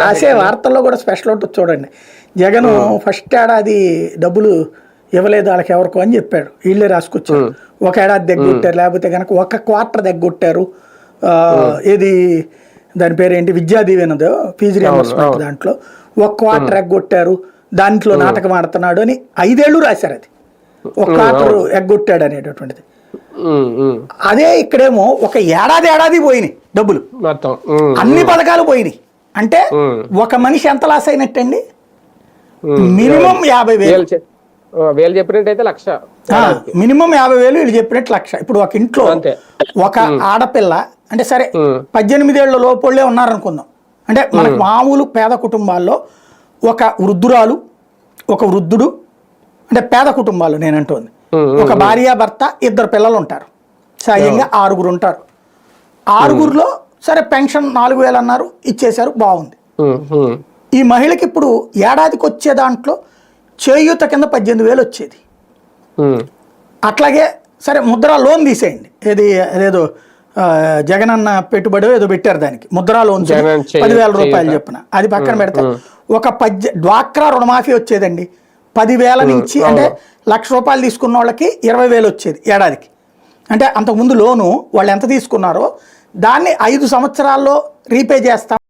రాసే వార్తల్లో కూడా స్పెషల్ ఉంటుంది చూడండి. జగన్ ఫస్ట్ ఏడాది డబ్బులు ఇవ్వలేదు వాళ్ళకి ఎవరికో అని చెప్పాడు. వీళ్ళే రాసుకొచ్చారు. ఒక ఏడాది దగ్గొట్టారు లేకపోతే కనుక ఒక క్వార్టర్ దగ్గొట్టారు. ఏది దాని పేరు ఏంటి విద్యా దీవెనదో ఫీజు రియంబర్స్మెంట్ దాంట్లో ఒక క్వార్టర్ ఎగ్గొట్టారు. దాంట్లో నాటకం ఆడుతున్నాడు అని ఐదేళ్ళు రాశారు అది. ఒక క్వార్టర్ ఎగ్గొట్టాడు అనేటటువంటిది. అదే ఇక్కడేమో ఒక ఏడాది ఏడాది పోయినాయి డబ్బులు. అన్ని పథకాలు పోయినాయి. అంటే. ఒక మనిషి ఎంత లాస్ అయినట్టండి? మినిమం యాభై వేలు. వేలు చెప్పినట్టయితే లక్ష. మినిమం యాభై వేలు వీళ్ళు చెప్పినట్టు లక్ష. ఇప్పుడు ఒక ఇంట్లో. ఒక ఆడపిల్ల అంటే సరే. పద్దెనిమిదేళ్ళ లోపలే ఉన్నారనుకుందాం. అంటే మనకు మామూలు పేద కుటుంబాల్లో ఒక వృద్ధురాలు ఒక వృద్ధుడు అంటే పేద కుటుంబాలు నేను అంటుంది ఉమ్, ఒక భార్య భర్త ఇద్దరు పిల్లలు ఉంటారు సహజంగా ఆరుగురు ఉంటారు ఆరుగురులో సరే పెన్షన్ నాలుగు వేలు అన్నారు ఇచ్చేశారు బాగుంది. ఈ మహిళకి ఇప్పుడు ఏడాదికి వచ్చే దాంట్లో చేయూత కింద పద్దెనిమిది వేలు వచ్చేది. అట్లాగే సరే ముద్రా లోన్ తీసేయండి. ఏది అదేదో ఆ, జగనన్న పెట్టుబడి ఏదో పెట్టారు దానికి. ముద్రా లోన్ జగన్ పదివేల రూపాయలు. చెప్పిన. అది పక్కన పెడితే ఒక పద్దె డ్వాక్రా రుణమాఫీ వచ్చేదండి. పదివేల నుంచి అంటే లక్ష రూపాయలు తీసుకున్న వాళ్ళకి ఇరవై వేలు వచ్చేది ఏడాదికి. అంటే అంతకుముందు లోను వాళ్ళు ఎంత తీసుకున్నారో దాన్ని ఐదు సంవత్సరాల్లో రీపే చేస్తాం